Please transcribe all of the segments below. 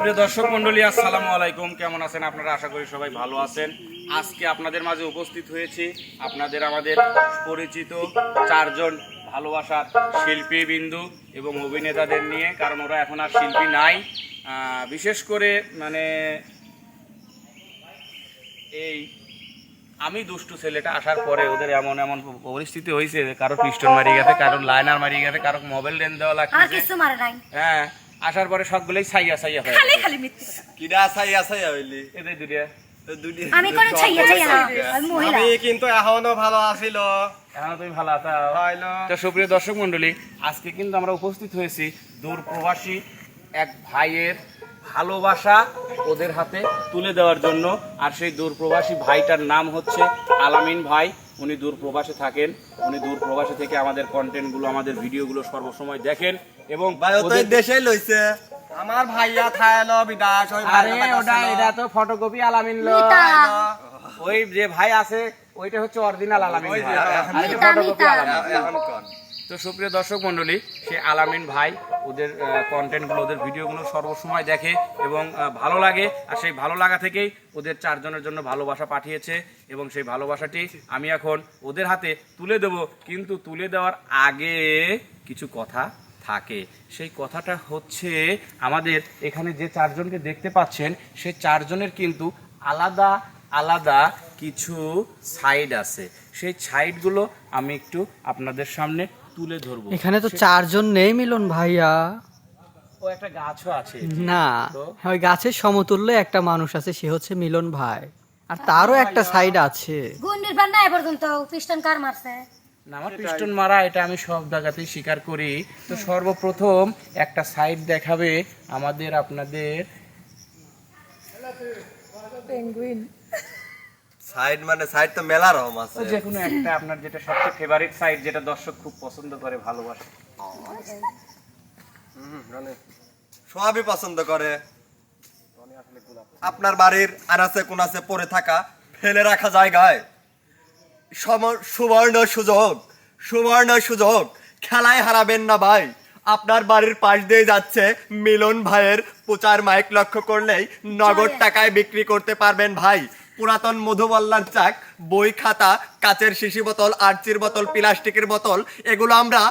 সুপ্রিয় দর্শক মন্ডলী আসসালামু আলাইকুম। কেমন আছেন আপনারা? আশা করি সবাই ভালো আছেন। আজকে আপনাদের মাঝে উপস্থিত হয়েছি আপনাদের আমাদের পরিচিত চারজন ভালোবাসার শিল্পী বিন্দু এবং অভিনেতাদের নিয়ে কারণ ওরা এখন আর শিল্পী নাই। বিশেষ করে মানে এই আমি দুষ্টু ছেলেটা আসার পরে ওদের এমন এমন পরিস্থিতি হয়েছে কারও পিস্টন মারিয়ে গেছে কারও লাইনার মারিয়ে গেছে কারও মোবাইল রেন দেওয়া লাগছে হ্যাঁ আসার পরে সবগুলোই সাইয়া সাইয়া হয়ে খালি। খালি মিথ্যে কিরা আসাই আসাই হইলি? এদের দুটিয়া আমি কোনো ছাইয়া ছাইয়া না আমি মহিলা। আমি কিন্তু এখনও ভালো আছিল। এখন তুমি ভালো আছো? হইল তো সুপ্রিয় দর্শক মন্ডলী আজকে কিন্তু আমরা উপস্থিত হয়েছি দূর প্রবাসী এক ভাইয়ের ভালোবাসা ওদের হাতে তুলে দেওয়ার জন্য। আর সেই দূর প্রবাসী ভাইটার নাম হচ্ছে আলামিন ভাই। উনি দূর প্রবাসে থাকেন উনি দূর প্রবাসে থেকে আমাদের কন্টেন্টগুলো আমাদের ভিডিও গুলো সর্বসময় দেখেন এবং দেশে লইছে। আমার ভাইয়া থাইলো বিদাস ওই আরে ওটা এটা তো ফটোকপি আলামিন লো। ওই যে ভাই আছে ওইটা হচ্ছে অরিজিনাল আলামিন আর এটা মিতা, আলামিন। তো সুপ্রিয় দর্শক মন্ডলী সে আলামিন ভাই, ওদের কন্টেন্টগুলো ওদের ভিডিওগুলো সর্বসময় দেখে এবং ভালো লাগে। আর সেই ভালো লাগা থেকেই ওদের চারজনের জন্য ভালোবাসা পাঠিয়েছে এবং সেই ভালোবাসাটি আমি এখন ওদের হাতে তুলে দেব। কিন্তু তুলে দেওয়ার আগে কিছু কথা থাকে। সেই কথাটা হচ্ছে, আমাদের এখানে যে চারজনকে দেখতে পাচ্ছেন, সে চারজনের কিন্তু আলাদা আলাদা কিছু সাইড আছে। সেই সাইডগুলো আমি একটু আপনাদের সামনে তুলে ধরবো। এখানে তো চারজন নেই মিলন ভাইয়া। ও একটা গাছও আছে। না ওই গাছের সমতুল্য একটা মানুষ আছে সে হচ্ছে মিলন ভাই। আর তারও একটা সাইড আছে। গুন্ডির না পর্যন্ত খ্রিস্টান কার মারছে? আমার পিস্টন মারা এটা আমি সব জায়গাতেই স্বীকার করি। তো সর্বপ্রথম একটা সাইড দেখাবে আমাদের আপনাদের সাইড মানে সাইড তো মেলা রকম আছে। যে কোনো একটা আপনার যেটা সবচেয়ে ফেভারিট সাইড যেটা দর্শক খুব পছন্দ করে ভালোবাসে। সবই পছন্দ করে। আপনার বাড়ির আনাচে কোনাচে পড়ে থাকা ফেলে রাখা জায়গায় সুবর্ণ সুযোগ সুবর্ণ সুযোগ খেলায় হারাবেন না ভাই। আপনার বাড়ির পাশ দিয়ে যাচ্ছে মিলন ভাইয়ের প্রচার মাইক লক্ষ্য করলেই নগদ টাকায় বিক্রি করতে পারবেন ভাই। পুরাতন মধুবল্লার চাক বই খাতা কাচের শিশি বোতল আর্চির বোতল প্লাস্টিকের বোতল এগুলো আমরা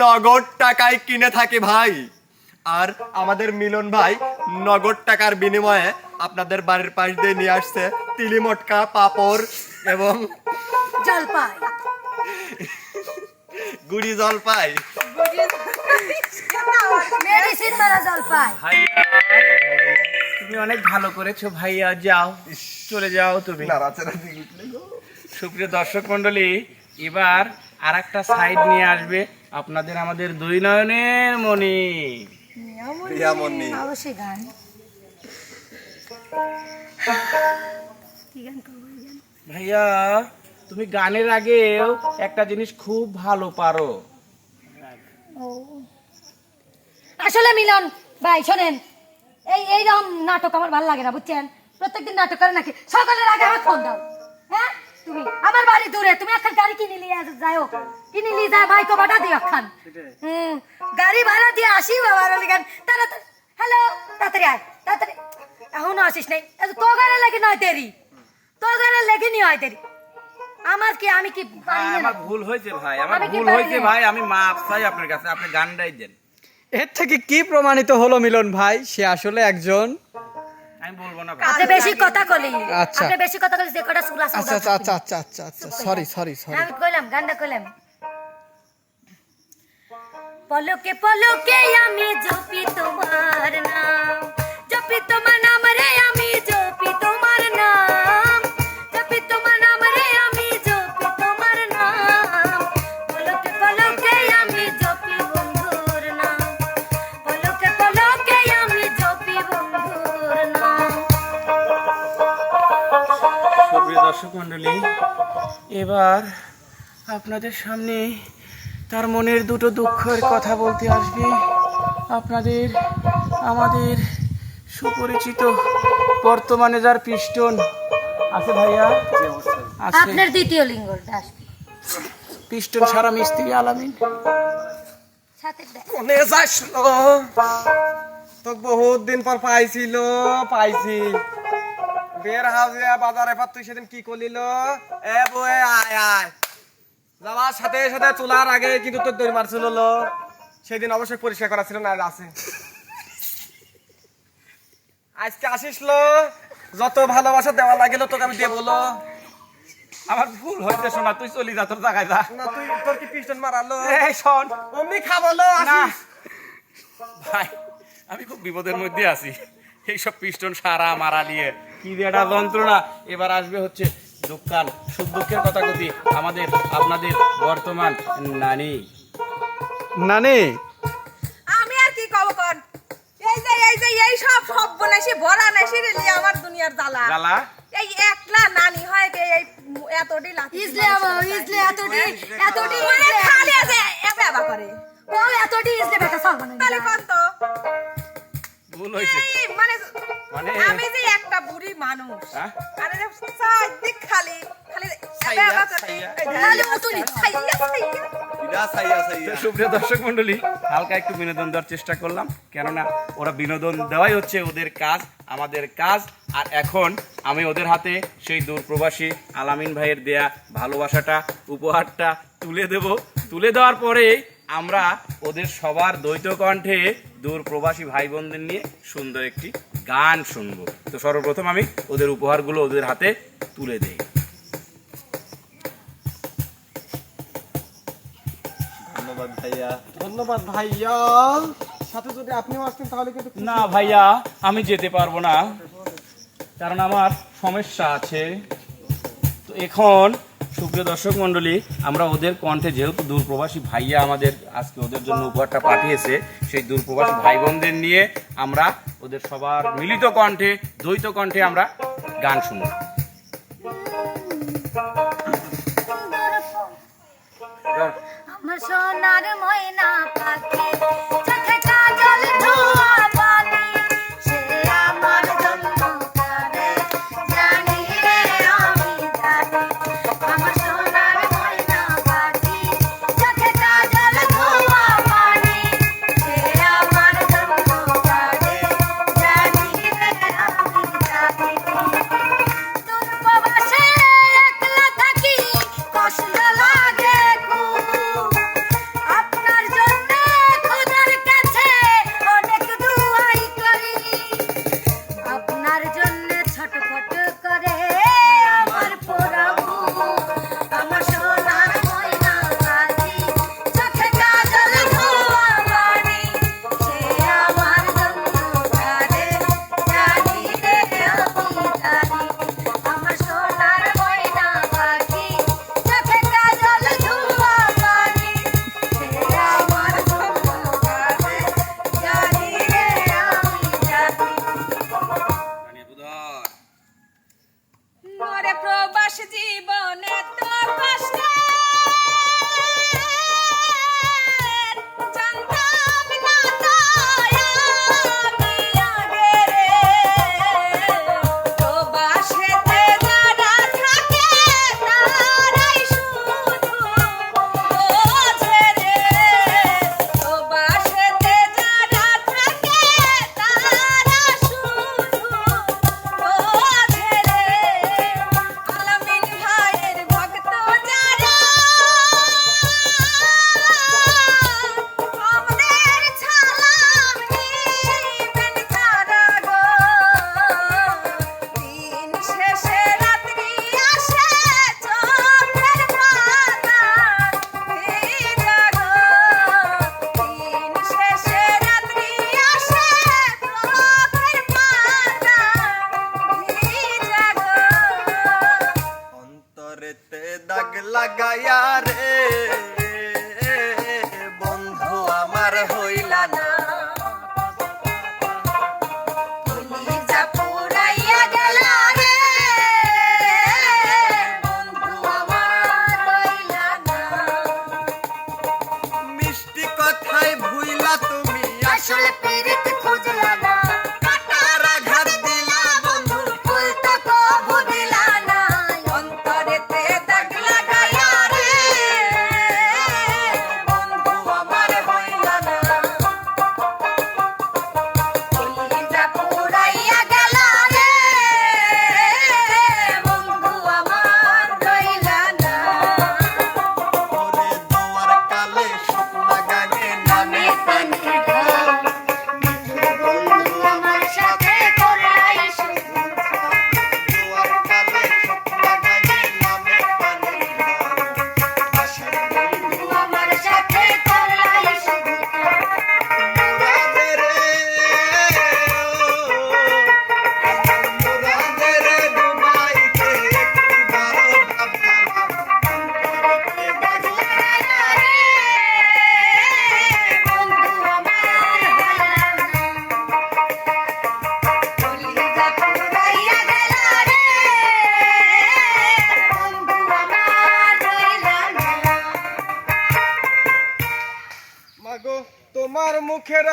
নগদ টাকায় কিনে থাকি ভাই। আর আমাদের মিলন ভাই নগদ টাকার বিনিময়ে আপনাদের বাড়ির পাশ দিয়ে নিয়ে আসছে তিলি মটকা পাপড় এবং জলপাই। গুড়ি জলপাই। মেডিসিন মারা জলপাই। ভাইয়া তুমি অনেক ভালো করেছ ভাইয়া যাও। চলে যাও তুমি। সুপ্রিয় দর্শক মন্ডলী এবার আর একটা সাইড নিয়ে আসবে আপনাদের আমাদের দুই নয়নের মণি। অবশ্যই গান? ভাইয়া তুমি গানের আগেও একটা জিনিস খুব ভালো পারো। আসলে মিলন, ভাই, শোনেন, এই এইরকম নাটক আমার ভালো লাগে না, বুঝছেন? প্রত্যেকদিন নাটক করে নাকি? সকালের আগে আমার ফোন দাও। হ্যাঁ? তুমি, আমার বাড়ি দূরে, তুমি এখন গাড়ি কিনে নিয়ে যাও কিনে নিয়ে যায় ভাইকে বাটা দিও এখন হুম, গাড়ি ভাড়া দিয়ে আসি বাবার লিগান তাড়াতাড়ি, হ্যালো, তাড়াতাড়ি আয়, তাড়াতাড়ি। এখনও আসিস নাই। তো গাড়ি লেগে নয় দেরি। তো গাড়ি লেগে নি হয় দেরি। আমার কি আমি কি ভাই, পারি না? আমার ভুল হয়েছে ভাই আমার ভুল হয়েছে ভাই আমি মাপ চাই আপনার কাছে আপনি গানটাই দেন। এর থেকে কি প্রমাণিত হলো মিলন ভাই? সে আসলে একজন আমি বলব না আপনি বেশি কথা কলি। আচ্ছা। আপনি বেশি কথা কলি যে কটা সুলা আচ্ছা আচ্ছা আচ্ছা আচ্ছা আচ্ছা আচ্ছা সরি সরি সরি আমি কইলাম গানটা কইলাম। পলকে পলকে আমি জপি তোমার নাম জপি তোমার নাম রে আমি দর্শক মন্ডলী এবার আপনাদের সামনে তার মনের দুটো দুঃখের কথা বলতে আসবে। আপনাদের আমাদের সুপরিচিত বর্তমানে যার পিস্টন আছে ভাইয়া? আছে। আপনার দ্বিতীয় লিঙ্গটা আসবে। পিস্টন সারা মিস্ত্রি আলামিন। মনে যাসলো তো বহুত দিন পর পাইছিল পাইছি। বের হাউজিয়া বাজারে পার তুই সেদিন কি করলিল? এ বয়ে আয় আয়। যাওয়ার সাথে সাথে চুলার আগে কিন্তু তোর দড়ি মারছিল লো। সেদিন অবশ্যই পরিষ্কার করা ছিল না আছে। আজকে আসিস লো। যত ভালোবাসা দেওয়া লাগিল তোকে আমি দেবো লো। আমার ভুল হইতে শোনা তুই চলি যা তোর জায়গায় যা। না তুই তোর কি পিস্টন মারালো এই শোন। অমনি খাব লো না। আসিস? ভাই আমি খুব বিপদের মধ্যে আছি। এইসব পিস্টন সারা মারা নিয়ে। কি একটা যন্ত্রণা। এবার আসবে হচ্ছে দোকান সুখ দুঃখের কথা কথি আমাদের আপনাদের বর্তমান নানি। নানি? আমি আর কি কব কর এই যে এই যে এই সব সব বনাইছি ভরা নাইছি রে আমার দুনিয়ার জ্বালা। গালা এই একলা নানি হয় গে এই এতটি লাঠি ইজলে আমার ইজলে এতটি এতটি মানে খালি আছে এবে আবা করে। ও এতটি ইজলে বেটা সব বানাই। তাহলে কোন তো? ভুল হয়েছে মানে মানে- আমি যে একটা বুড়ি মানুষ হ্যাঁ? আরে রে চারদিক খালি খালি এবে আবা করে ছাইয়া। এই তাহলে উতুনি। ছাইয়া ছাইয়া ইরা সাইয়া সাইয়া সুপ্রিয় দর্শক মন্ডলী হালকা একটু বিনোদন দেওয়ার চেষ্টা করলাম কেননা ওরা বিনোদন দেওয়াই হচ্ছে ওদের কাজ আমাদের কাজ আর এখন আমি ওদের হাতে সেই দূরপ্রবাসী আলামিন ভাইয়ের দেয়া ভালোবাসাটা উপহারটা তুলে দেব তুলে দেওয়ার পরে আমরা ওদের সবার দ্বৈত কণ্ঠে দূর প্রবাসী ভাই বোনদের নিয়ে সুন্দর একটি গান শুনব। তো সর্বপ্রথম আমি ওদের উপহারগুলো ওদের হাতে তুলে দেই। ধন্যবাদ ভাইয়া। ধন্যবাদ ভাইয়া। সাথে যদি আপনিও আসতেন তাহলে কিন্তু না ভাইয়া আমি যেতে পারব না। কারণ আমার সমস্যা আছে। তো এখন সুপ্রিয় দর্শক মণ্ডলী, আমরা ওদের কণ্ঠে যেহেতু দূরপ্রবাসী ভাইয়া আমাদের আজকে ওদের জন্য উপহারটা পাঠিয়েছে, সেই দূরপ্রবাসী ভাই বোনদের নিয়ে আমরা ওদের সবার মিলিত কণ্ঠে, দ্বৈত কণ্ঠে আমরা গান শুনব। আমার সোনার ময়না পাখি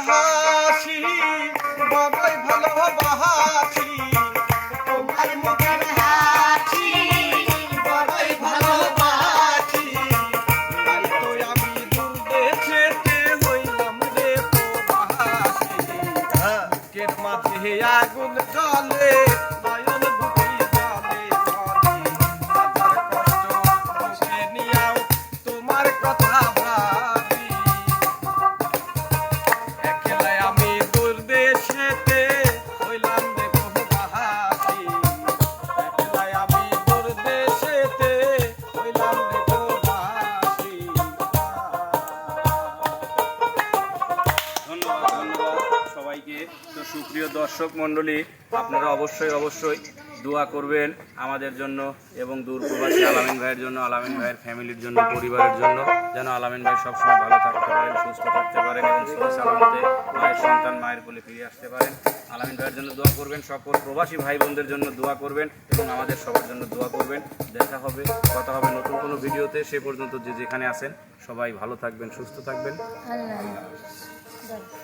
হাসি বড়ই ভালোবাসি মণ্ডলী আপনারা অবশ্যই অবশ্যই দোয়া করবেন আমাদের জন্য এবং দূর প্রবাসী আলামিন ভাইয়ের জন্য, আলামিন ভাইয়ের ফ্যামিলির জন্য, পরিবারের জন্য, যেন আলামিন ভাই সবসময় ভালো থাকতে পারেন, সুস্থ থাকতে পারেন এবং সালামতে মায়ের সন্তান মায়ের কোলে ফিরে আসতে পারেন। আলামিন ভাইয়ের জন্য দোয়া করবেন, সকল প্রবাসী ভাই বোনদের জন্য দোয়া করবেন এবং আমাদের সবার জন্য দোয়া করবেন। দেখা হবে, কথা হবে নতুন কোনো ভিডিওতে, সে পর্যন্ত যে যেখানে আছেন, সবাই ভালো থাকবেন, সুস্থ থাকবেন।